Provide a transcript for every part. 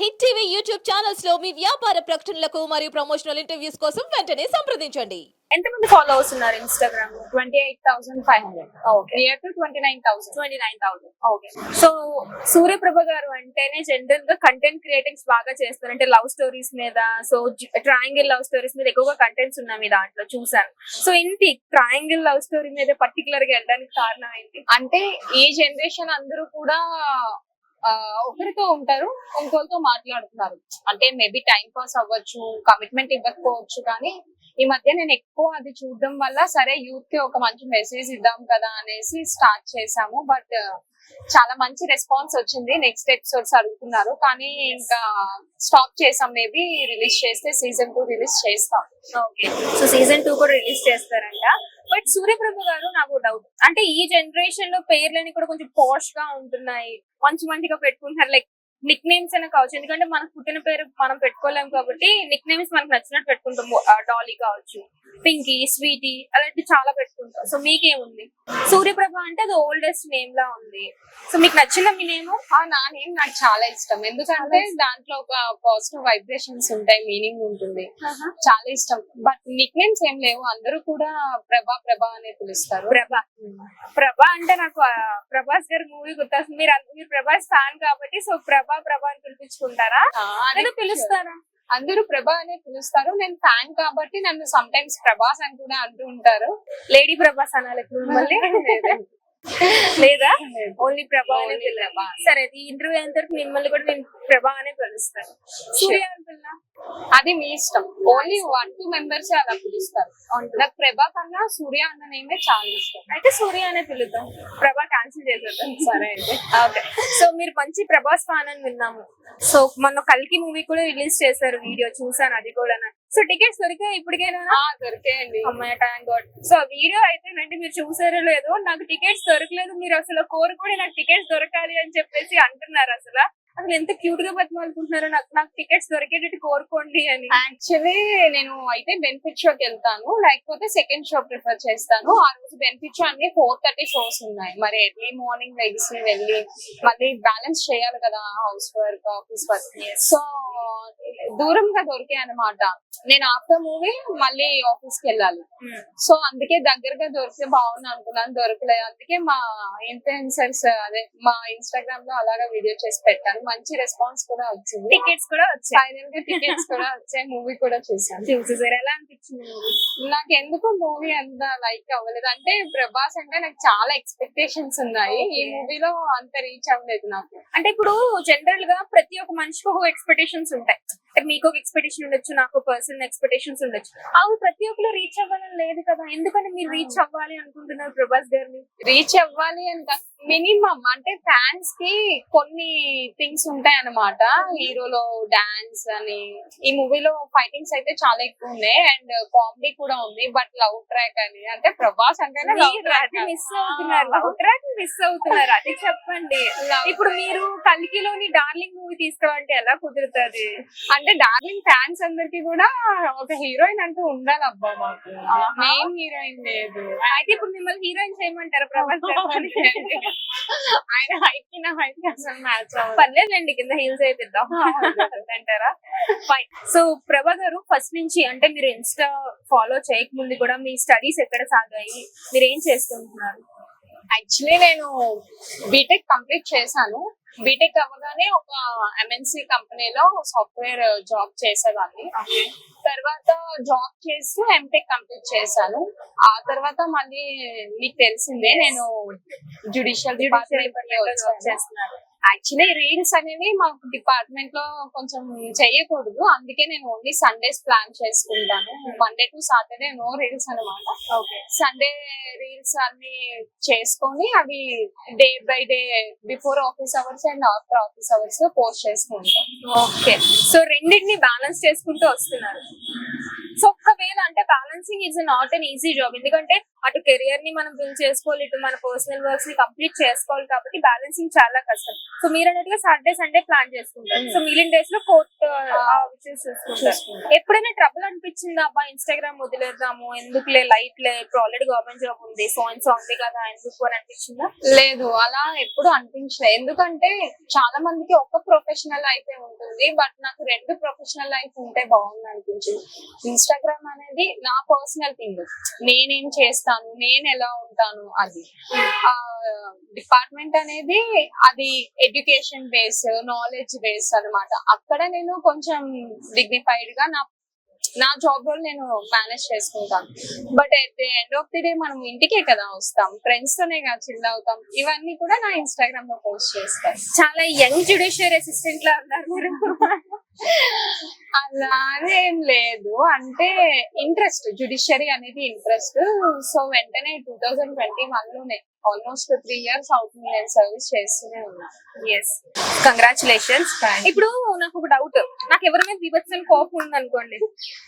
Hit TV YouTube ఛానల్స్లో మీ వ్యాపార ప్రకటనలకు మరియు ప్రమోషనల్ ఇంటర్వ్యూస్ కోసం వెంటనే సంప్రదించండి. ఎంతమంది ఫాలో అవుతున్నారు Instagram twenty eight thousand five hundred okay near to twenty nine thousand twenty nine thousand okay so Suryaprabha garu అంటేనే జనరల్గా కంటెంట్ క్రియేటింగ్స్ బాగా చేస్తారు. అంటే లవ్ స్టోరీస్ మీద సో ట్రయాంగిల్ లవ్ స్టోరీస్ మీద ఎక్కువగా కంటెంట్స్ ఉన్నాయి మీ దాంట్లో చూసాను సో ఏంటి ట్రయాంగిల్ లవ్ స్టోరీ మీద పర్టికులర్గా వెళ్ళడానికి కారణం ఏంటి? అంటే ఈ జనరేషన్ అందరూ కూడా ఒకరితో ఉంటారు ఇంకోరితో మాట్లాడుతున్నారు అంటే మేబీ టైం పాస్ అవ్వచ్చు కమిట్మెంట్ ఇవ్వకపోవచ్చు కానీ ఈ మధ్య నేను ఎక్కువ అది చూడడం వల్ల సరే యూత్కి ఒక మంచి మెసేజ్ ఇద్దాం కదా అనేసి స్టార్ట్ చేసాము బట్ చాలా మంచి రెస్పాన్స్ వచ్చింది. నెక్స్ట్ ఎపిసోడ్స్ అడుగుతున్నారు. కానీ ఇంకా స్టాప్ చేసాం. మేబీ రిలీజ్ చేస్తే సీజన్ టూ రిలీజ్ చేస్తాం. ఓకే సో సీజన్ టూ కూడా రిలీజ్ చేస్తారంట. బట్ సూర్యప్రభు గారు నాకు డౌట్ అంటే ఈ జనరేషన్లో పేర్లని కూడా కొంచెం పోష్గా ఉంటున్నాయి. మంచి మంచిగా పెట్టుకుంటున్నారు. లైక్ నిక్ నేమ్స్ అయినా కావచ్చు. ఎందుకంటే మనకు పుట్టిన పేరు మనం పెట్టుకోలేం కాబట్టి నిక్ నేమ్స్ మనకు నచ్చినట్టు పెట్టుకుంటాం డాలీ కావచ్చు పింకీ స్వీటీ అలాంటి చాలా పెట్టుకుంటాం. సో మీకేముంది? సూర్యప్రభ అంటే అది ఓల్డెస్ట్ నేమ్ లా ఉంది. సో మీకు నచ్చిన మీ నేమ్ ఆ నా నేమ్ నాకు చాలా ఇష్టం. ఎందుకంటే దాంట్లో ఒక పాజిటివ్ వైబ్రేషన్స్ ఉంటాయి మీనింగ్ ఉంటుంది. చాలా ఇష్టం. బట్ నిక్ నేమ్స్ ఏం లేవు. అందరూ కూడా ప్రభా ప్రభా అనే పిలుస్తారు. ప్రభ. ప్రభ అంటే నాకు ప్రభాస్ గారి మూవీ గుర్తొస్తుంది. మీరు మీరు ప్రభాస్ ఫ్యాన్ కాబట్టి సో ప్రభా ప్రభా అని పిలిపించుకుంటారా? పిలుస్తారా? అందరూ ప్రభా అనే పిలుస్తారు. నేను ఫ్యాన్ కాబట్టి నన్ను సమ్ టైమ్స్ ప్రభాస్ అని కూడా అంటూ ఉంటారు. లేడీ ప్రభాస్ అనాలి. మళ్ళీ? లేదా? ఓన్లీ ప్రభా అనే పిల్ల. సరే ఈ ఇంటర్వ్యూ అయిన తర్వాత మిమ్మల్ని కూడా నేను ప్రభా అనే పిలుస్తాను. సూర్య అని పిల్ల? అది మీ ఇష్టం. ఓన్లీ వన్ టూ మెంబర్స్ అలా పిలుస్తారు. నాకు ప్రభా కన్నా సూర్య అన్న నేమే చాలా ఇష్టం. అయితే సూర్య అనే పిలుద్దాం. ప్రభా క్యాన్సిల్ చేసేద్దాం. సరే అయితే. ఓకే సో మీరు మంచి ప్రభాస్ ఫ్యాన్ అని విన్నాము. సో మొన్న కల్కి మూవీ కూడా రిలీజ్ చేశారు. వీడియో చూసాను అది కూడా. సో టికెట్స్ దొరికాయి ఇప్పటికైనా? దొరికేయండి. అమ్మాయి థ్యాంక్ గాడ్ సో వీడియో అయితేనండి మీరు చూసారో లేదో నాకు టికెట్స్ దొరకలేదు. మీరు అసలు కోరుకోండి నాకు టికెట్స్ దొరకాలి అని చెప్పేసి అంటున్నారు అసలు. అసలు ఎంత క్యూట్గా బతిమాలుకుంటున్నారో నాకు నాకు టికెట్స్ దొరికేటట్టు కోరుకోండి అని. యాక్చువల్లీ నేను అయితే బెనిఫిట్ షోకి వెళ్తాను. లేకపోతే సెకండ్ షో ప్రిఫర్ చేస్తాను. ఆ రోజు బెనిఫిట్ షో అన్ని ఫోర్ థర్టీ షోస్ ఉన్నాయి. మరి ఎర్లీ మార్నింగ్ లెగ్స్ వెళ్ళి మళ్ళీ బ్యాలెన్స్ చేయాలి కదా house work office work so దూరంగా దొరికాయి అనమాట నేను ఆఫ్టర్ మూవీ మళ్ళీ ఆఫీస్కి వెళ్ళాలి. సో అందుకే దగ్గరగా దొరికితే బాగుంది అనుకున్నాను. దొరకలేదు అందుకే మా ఇన్ఫ్లుయెన్సర్స్ అదే మా ఇన్స్టాగ్రామ్లో అలాగా వీడియో చేసి పెట్టాను. మంచి రెస్పాన్స్ కూడా వచ్చింది. టికెట్స్ కూడా వచ్చాయి. ఫైనల్గా టికెట్స్ కూడా వచ్చాయి మూవీ కూడా చూసాను. చూసేసారు. ఎలా అనిపించింది? నాకు ఎందుకు మూవీ అంత లైక్ అవ్వలేదు. అంటే ప్రభాస్ అంటే నాకు చాలా ఎక్స్పెక్టేషన్స్ ఉన్నాయి. ఈ మూవీలో అంత రీచ్ అవ్వలేదు నాకు. అంటే ఇప్పుడు జనరల్గా ప్రతి ఒక్క మనిషికి ఒక ఎక్స్పెక్టేషన్స్ ఉంటాయి. అంటే మీకు ఒక ఎక్స్పెక్టేషన్ ఉండొచ్చు నాకు పర్సనల్ ఎక్స్పెక్టేషన్స్ ఉండొచ్చు. అవి ప్రతి ఒక్కరు రీచ్ అవ్వాలని లేదు కదా. ఎందుకని మీరు రీచ్ అవ్వాలి అనుకుంటున్నారు ప్రభాస్ గారిని? రీచ్ అవ్వాలి అంత మినిమం అంటే ఫ్యాన్స్కి కొన్ని థింగ్స్ ఉంటాయి అన్నమాట హీరోలో డాన్స్ అని. ఈ మూవీలో ఫైటింగ్స్ అయితే చాలా ఎక్కువ ఉన్నాయి. అండ్ కామెడీ కూడా ఉంది. బట్ లవ్ ట్రాక్ అని. అంటే ప్రభాస్ అంటేనే లవ్ మీరు ట్రాక్ అది మిస్ అవుతున్నారు. లవ్ ట్రాక్ మిస్ అవుతున్నారు. అది చెప్పండి. ఇప్పుడు మీరు కల్కిలోని డార్లింగ్ మూవీ తీసుకోవాలంటే ఎలా కుదురుతుంది? అంటే డార్లింగ్ ఫ్యాన్స్ అందరికి కూడా ఒక హీరోయిన్ అంటూ ఉండాలి అబ్బా మాకు. మెయిన్ హీరోయిన్ లేదు. అయితే ఇప్పుడు మిమ్మల్ని హీరోయిన్ చేయమంటారు ప్రభాస్ ఆయన హైట్కి నా హైట్ అసలు మ్యాచ్ అవ్వదు. పర్లేదులేండి కింద హీల్స్ అయిపోద్దాం అంటారా? ఫైన్ సో ప్రభా గారు ఫస్ట్ నుంచి అంటే మీరు ఇన్స్టా ఫాలో చేయకముందు కూడా మీ స్టడీస్ ఎక్కడ సాగాయి? మీరు ఏం చేస్తుంటున్నారు? యాక్చువల్లీ నేను బీటెక్ కంప్లీట్ చేశాను. బీటెక్ అవ్వగానే ఒక ఎంఎన్సి కంపెనీలో సాఫ్ట్వేర్ జాబ్ చేసేదాన్ని తర్వాత జాబ్ చేస్తూ ఎంటెక్ కంప్లీట్ చేశాను. ఆ తర్వాత మళ్ళీ మీకు తెలిసిందే నేను జుడిషియల్ డిపార్ట్మెంట్ చేస్తున్నారు యాక్చువల్లీ రీల్స్ అనేవి మాకు డిపార్ట్మెంట్లో కొంచెం చేయకూడదు. అందుకే నేను ఓన్లీ సండేస్ ప్లాన్ చేసుకుంటాను. Monday to Saturday no reels అనమాట ఓకే సండే రీల్స్ అన్ని చేసుకొని అవి day by day before office hours and after office అవర్స్లో పోస్ట్ చేస్తూ ఉంటాం ఓకే సో రెండింటిని బ్యాలెన్స్ చేసుకుంటూ వస్తున్నారు. సో ఒక్కవేళ అంటే balancing is not an easy job ఎందుకంటే అటు కెరియర్ని మనం బిల్డ్ చేసుకోవాలి ఇటు మన పర్సనల్ వర్క్స్ని కంప్లీట్ చేసుకోవాలి కాబట్టి బ్యాలెన్సింగ్ చాలా కష్టం. సో మీరు అన్నట్టుగా సాటర్డే సండే ప్లాన్ చేసుకుంటారు. సో మిగిలిన డేస్లో కోర్ట్ విషయస్ చూసుకుంటారు. చూసుకుంటా. ఎప్పుడైనా ట్రబుల్ అనిపించిందా? అబ్బా ఇన్స్టాగ్రామ్ వదిలేద్దాము ఎందుకులే లైట్ లే ఇప్పుడు ఆల్రెడీ గవర్నమెంట్ జాబ్ ఉంది సో అండ్ సో ఉంది కదా ఎందుకు అని అనిపించిందా? లేదు అలా ఎప్పుడు అనిపించలేదు ఎందుకంటే చాలా మందికి ఒక ప్రొఫెషనల్ అయితే ఉంటుంది బట్ నాకు రెండు ప్రొఫెషనల్ లైఫ్ ఉంటే బాగుంది అనిపించింది. ఇన్స్టాగ్రామ్ అనేది నా పర్సనల్ థింగ్ నేనేం చేస్తాను నేను ఎలా ఉంటాను అది. ఆ డిపార్ట్మెంట్ అనేది అది ఎడ్యుకేషన్ బేస్ నాలెడ్జ్ బేస్ అన్నమాట. అక్కడ నేను కొంచెం డిగ్నిఫైడ్గా నా నా జాబ్ రోల్ నేను మేనేజ్ చేసుకుంటాను. But at the end of the day మనం ఇంటికే కదా వస్తాం ఫ్రెండ్స్ తోనే కదా చిల్ అవుతాం. ఇవన్నీ కూడా నా ఇన్స్టాగ్రామ్లో పోస్ట్ చేస్తాను. చాలా యంగ్ జుడిషియరీ అసిస్టెంట్ లా ఉన్నారు అలా ఏం లేదు. అంటే ఇంట్రెస్ట్ జుడిషియరీ అనేది ఇంట్రెస్ట్ సో వెంటనే టూ థౌజండ్ ట్వంటీ వన్లోనే ఆల్మోస్ట్ త్రీ ఇయర్స్ అవుతుంది నేను సర్వీస్ చేస్తూనే ఉన్నా. Yes congratulations. ఇప్పుడు నాకు ఒక డౌట్ నాకు ఎవరి మీద విభత్సం కోపం ఉంది అనుకోండి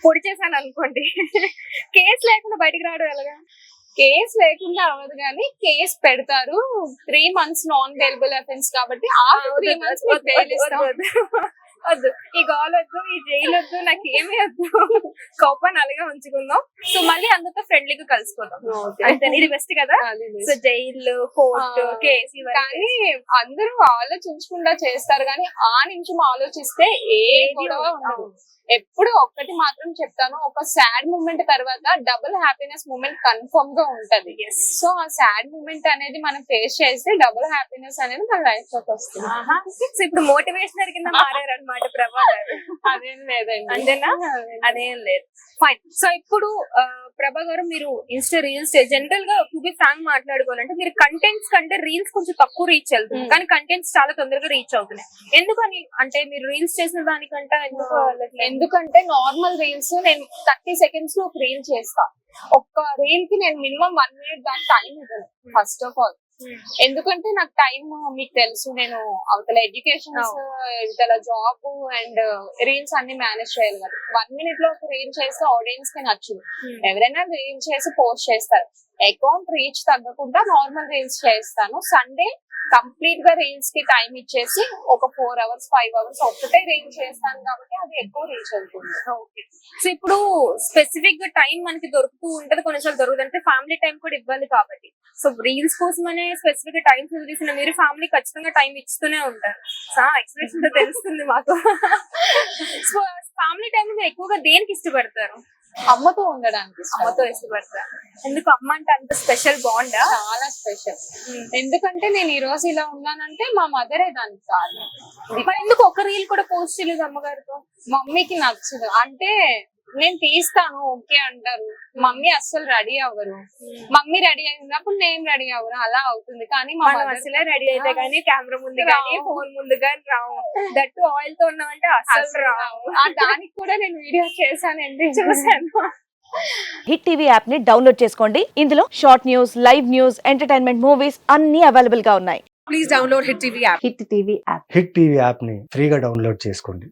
పొడి చేశాను అనుకోండి. కేసు లేకుండా బయటికి రావడం ఎలాగా? కేసు లేకుండా అవ్వదు కానీ కేసు పెడతారు. Three months non bailable offence కాబట్టి ఆ త్రీ మంత్స్ వద్దు, ఈ గోల్ వద్దు ఈ జైలు వద్దు నాకు ఏమీ వద్దు. కోపాన్ని అలాగే ఉంచుకుందాం. సో మళ్ళీ అందరితో ఫ్రెండ్లీగా కలిసిపోదాం. అంతే ఇది బెస్ట్ కదా? So jail court. కేసు కానీ అందరూ ఆలోచించకుండా చేస్తారు. కానీ ఆ నిమిషం ఆలోచిస్తే ఏ గొడవ ఉండదు. ఎప్పుడు ఒక్కటి మాత్రం చెప్తాను. ఒక సాడ్ మూమెంట్ తర్వాత డబుల్ హ్యాపీనెస్ మూమెంట్ కన్ఫర్మ్గా ఉంటది. సో ఆ సాడ్ మూమెంట్ అనేది మనం ఫేస్ చేస్తే డబుల్ హ్యాపీనెస్ అనేది మన లైఫ్లోకి వస్తుంది. ఇప్పుడు మోటివేషనల్ కింద మారారు? అనమాట ప్రభా గారు అదేం లేదండి. అంతేనా? అదేం లేదు. ఫైన్ సో ఇప్పుడు ప్రభా గారు మీరు ఇన్స్టా రీల్స్ జనరల్గా టు బి ఫ్రాంక్ మాట్లాడుకోవాలంటే మీరు కంటెంట్స్ కంటే రీల్స్ కొంచెం తక్కువ రీచ్ వెళ్తుంది. Hmm. కానీ కంటెంట్స్ చాలా తొందరగా రీచ్ అవుతున్నాయి. ఎందుకని? అంటే మీరు రీల్స్ చేసిన దానికంటే ఎందుకు వెళ్ళట్లేదు? ఎందుకంటే నార్మల్ రీల్స్ నేను థర్టీ సెకండ్స్లో ఒక రీల్ చేస్తా. ఒక్క రీల్కి నేను మినిమం వన్ మినిట్ దాని టైం ఇవ్వను ఫస్ట్ ఆఫ్ ఆల్ Hmm. ఎందుకంటే నాకు టైం మీకు తెలుసు నేను అవతల ఎడ్యుకేషన్ ఇవతల జాబ్ అండ్ రీల్స్ అన్ని మేనేజ్ చేయాలి కదా. వన్ మినిట్లో ఒక రీల్ చేస్తే ఆడియన్స్కి నచ్చదు. Hmm. ఎవరైనా రీల్ చేసి పోస్ట్ చేస్తారు. అకౌంట్ రీచ్ తగ్గకుండా నార్మల్ రీల్స్ చేస్తాను. సండే కంప్లీట్గా రీల్స్కి టైం ఇచ్చేసి ఒక ఫోర్ అవర్స్ ఫైవ్ అవర్స్ ఒక్కటే రీల్ చేస్తాను కాబట్టి అది ఎక్కువ రీచ్ అవుతుంది. ఓకే సో ఇప్పుడు స్పెసిఫిక్గా టైం మనకి దొరుకుతూ ఉంటది కొన్నిసార్లు దొరుకుతుంది అంటే ఫ్యామిలీ టైం కూడా ఇవ్వాలి కాబట్టి. సో రీల్స్ కోసం అనే స్పెసిఫిక్గా టైం చూసిన మీరు ఫ్యామిలీ ఖచ్చితంగా టైం ఇస్తూనే ఉంటారు. సో ఎక్స్ప్రెషన్తో తెలుస్తుంది మాకు. సో ఫ్యామిలీ టైం ఎక్కువగా దేనికి ఇష్టపడతారు? అమ్మతో ఉండడానికి. అమ్మతో ఇష్టపడతారు ఎందుకు అమ్మ అంటే అంత స్పెషల్ బాండా? చాలా స్పెషల్. ఎందుకంటే నేను ఈ రోజు ఇలా ఉన్నానంటే మా మదరే దానికి మరి ఎందుకు ఒక రీల్ కూడా పోస్ట్ చేయలేదు అమ్మగారితో? మమ్మీకి నచ్చదు. అంటే నేను తీస్తాను ఓకే అంటారు. మమ్మీ అస్సలు రెడీ అవ్వరు. మమ్మీ రెడీ అయినప్పుడు నేను రెడీ అవ్వను అలా అవుతుంది. కానీ మా అసలే రెడీ అయితే కానీ కెమెరా ముందు కానీ రావు. ఫోన్ ముందు కానీ రావు. దట్టు ఆయిల్తో ఉన్నామంటే అసలు అస్సలు రావు. దానికి కూడా నేను వీడియో చేశానండి. చూసాను హిట్ టీవీ యాప్ని డౌన్లోడ్ చేసుకోండి. ఇందులో short news live news entertainment movies అన్ని అవైలబుల్గా ఉన్నాయి. Please download Hit TV app. Hit TV app Hit TV యాప్ని ఫ్రీగా డౌన్లోడ్ చేసుకోండి.